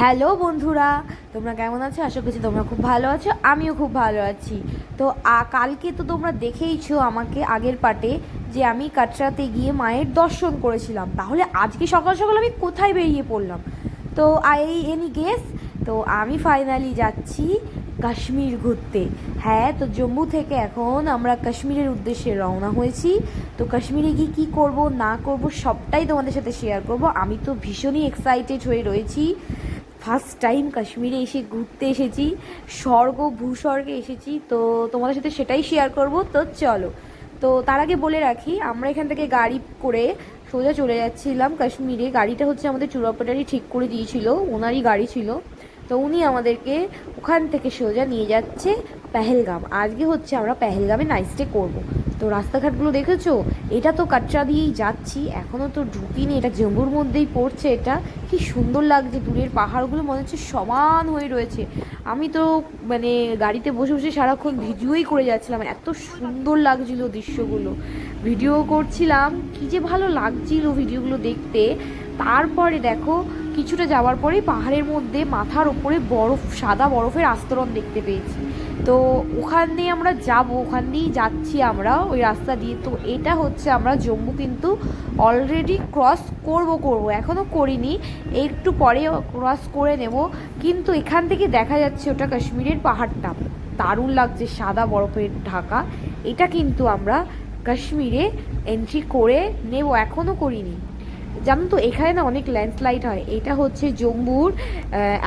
Hello বন্ধুরা, তোমরা কেমন আছো? আশা করছি তোমরা খুব ভালো আছো, আমিও খুব ভালো আছি। তো কালকে তো তোমরা দেখেইছো আমাকে আগের পাটে যে আমি কাটরাতে গিয়ে মায়ের দর্শন করেছিলাম। তাহলে আজকে সকাল সকাল আমি কোথায় বেরিয়ে পড়লাম? তো, আই এনি গেস তো, আমি ফাইনালি যাচ্ছি কাশ্মীর ঘুরতে। হ্যাঁ তো জম্মু থেকে এখন আমরা কাশ্মীরের উদ্দেশ্যে রওনা হয়েছি। তো, কাশ্মীরে গিয়ে কী করব, না করব, সবটাই তোমাদের সাথে শেয়ার করব। আমি তো ভীষণই এক্সাইটেড হয়ে রয়েছি। ফার্স্ট টাইম কাশ্মীরে এসে ঘুরতে এসেছি, স্বর্গ, ভূস্বর্গে এসেছি, তো তোমাদের সাথে সেটাই শেয়ার করব। তো চলো, তো তার আগে বলে রাখি, আমরা এখান থেকে গাড়ি করে সোজা চলে যাচ্ছিলাম কাশ্মীরে গাড়িটা হচ্ছে আমাদের চুরাপাটারি ঠিক করে দিয়েছিল, ওনারই গাড়ি ছিল। তো উনি আমাদেরকে ওখান থেকে সোজা নিয়ে যাচ্ছে পেহেলগাম। আজকে হচ্ছে আমরা পেহেলগামে নাইট স্টে করব। তো রাস্তাঘাটগুলো দেখেছ? এটা তো কাটরা দিয়েই যাচ্ছি। এখনও তো ঢুকিনি। এটা জম্বুর মধ্যেই পড়ছে এটা। কি সুন্দর লাগছে। দূরের পাহাড়গুলো মনে হচ্ছে সমান হয়ে রয়েছে। আমি তো মানে গাড়িতে বসে বসে সারাক্ষণ ভিডিওই করে যাচ্ছিলাম। এত সুন্দর লাগছিল দৃশ্যগুলো। ভিডিও করছিলাম। কি যে ভালো লাগছিল ভিডিওগুলো দেখতে। তারপরে দেখো, কিছুটা যাওয়ার পরেই পাহাড়ের মধ্যে মাথার ওপরে বরফ, সাদা বরফের আস্তরণ দেখতে পেয়েছি। তো ওখান দিয়ে আমরা যাব, ওখান দিয়েই যাচ্ছি আমরা ওই রাস্তা দিয়ে। তো এটা হচ্ছে আমরা জম্মু কিন্তু অলরেডি ক্রস করব করব এখনও করিনি। একটু পরে ক্রস করে নেব। কিন্তু এখান থেকে দেখা যাচ্ছে ওটা কাশ্মীরের পাহাড়টা। দারুণ লাগছে, সাদা বরফের ঢাকা। এটা কিন্তু আমরা কাশ্মীরে এন্ট্রি করে নেব এখনও করিনি। জানো তো, এখানে না অনেক ল্যান্ডস্লাইড হয়। এটা হচ্ছে জম্মুর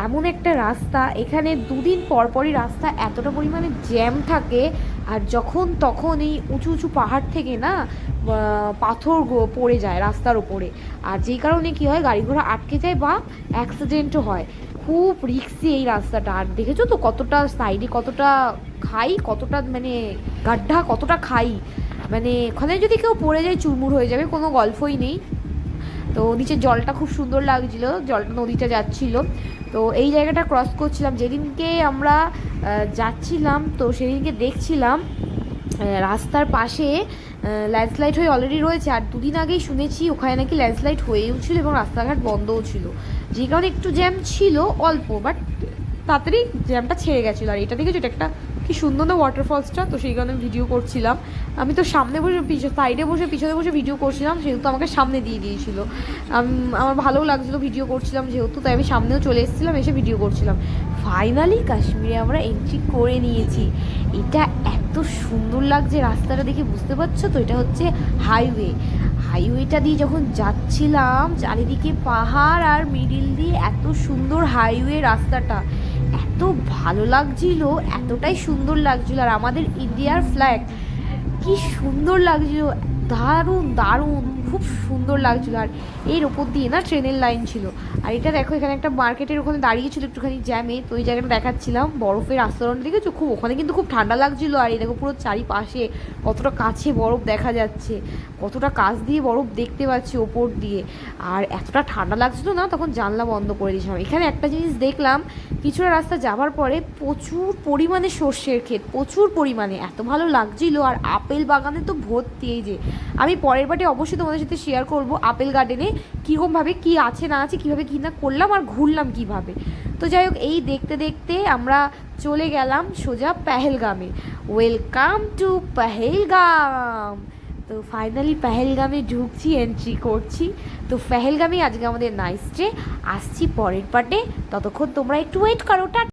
এমন একটা রাস্তা। এখানে দুদিন পর পরই রাস্তা এতটা পরিমাণে জ্যাম থাকে, আর যখন তখন এই উঁচু উঁচু পাহাড় থেকে না পাথর পড়ে যায় রাস্তার ওপরে আর যেই কারণে কি হয়, গাড়ি ঘোড়া আটকে যায় বা অ্যাক্সিডেন্টও হয়। খুব রিক্সি এই রাস্তাটা। আর দেখেছ তো কতটা সাইডে কতটা খাই, কতটা মানে গাড্ডা কতটা খাই। মানে ওখানে যদি কেউ পড়ে যায়, চুরমুর হয়ে যাবে, কোনো গল্পই নেই। তো নিচে জলটা খুব সুন্দর লাগছিল জলটা নদীটা যাচ্ছিল। তো এই জায়গাটা ক্রস করছিলাম। যেদিনকে আমরা যাচ্ছিলাম, তো সেদিনকে দেখছিলাম রাস্তার পাশে ল্যান্ডস্লাইড হয়ে অলরেডি রয়েছে। আর দুদিন আগেই শুনেছি ওখানে নাকি ল্যান্ডস্লাইড হয়েও ছিল এবং রাস্তাঘাট বন্ধও ছিল। যে কারণে একটু জ্যাম ছিল অল্প বাট তাড়াতাড়ি জ্যামটা ছেড়ে গেছিল। আর এটা দেখেছ? এটা একটা কি সুন্দর না ওয়াটারফলসটা তো সেই কারণে ভিডিও করছিলাম। আমি তো সামনে বসে সাইডে বসে, পিছনে বসে ভিডিও করছিলাম, সেহেতু আমাকে সামনে দিয়ে দিয়েছিল। আমার ভালোও লাগছিল ভিডিও করছিলাম যেহেতু, তাই আমি সামনেও চলে এসেছিলাম, এসে ভিডিও করছিলাম। ফাইনালি কাশ্মীরে আমরা এন্ট্রি করে নিয়েছি। এটা এত সুন্দর লাগছে রাস্তাটা দেখে, বুঝতে পারছ তো? এটা হচ্ছে হাইওয়ে হাইওয়েটা দিয়ে যখন যাচ্ছিলাম, চারিদিকে পাহাড় আর মিডিল দিয়ে এত সুন্দর হাইওয়ে রাস্তাটা। এত ভালো লাগছিল এতটাই সুন্দর লাগছিল আর আমাদের ইন্ডিয়ার ফ্ল্যাগ কি সুন্দর লাগছিল দারুণ দারুণ, খুব সুন্দর লাগছিল। আর এর ওপর দিয়ে না ট্রেনের লাইন ছিল। আর এটা দেখো, এখানে একটা মার্কেটের ওখানে দাঁড়িয়ে দাঁড়িয়েছিল একটুখানি জ্যামে। তো ওই জায়গাটা দেখাচ্ছিলাম। বরফের আস্তরণ দেখেছ? খুব ওখানে কিন্তু খুব ঠান্ডা লাগছিল। আর এই দেখো পুরো চারিপাশে কতটা কাছে বরফ দেখা যাচ্ছে। কতটা কাছ দিয়ে বরফ দেখতে পাচ্ছি ওপর দিয়ে। আর এতটা ঠান্ডা লাগছিল না? তখন জানলা বন্ধ করে দিয়েছিলাম। এখানে একটা জিনিস দেখলাম, কিছুটা রাস্তা যাওয়ার পরে প্রচুর পরিমাণে সর্ষের ক্ষেত, প্রচুর পরিমাণে। এত ভালো লাগছিল। আর আপেল বাগানে তো ভর্তি এই যে আমি পরের বাটে অবশ্যই তোমাদের সাথে শেয়ার করব আপেল গার্ডেনে কীরকমভাবে কী আছে, না আছে, কীভাবে কী না করলাম আর ঘুরলাম কীভাবে। তো যাই হোক, এই দেখতে দেখতে আমরা চলে গেলাম সোজা পেহেলগামে। Welcome to Pahalgam! তো ফাইনালি পেহেলগামে ঢুকছি এন্ট্রি করছি। তো পেহেলগামে আজকে আমাদের নাইট স্টে আসছি পরের পার্টে ততক্ষণ তোমরা একটু ওয়েট করো টা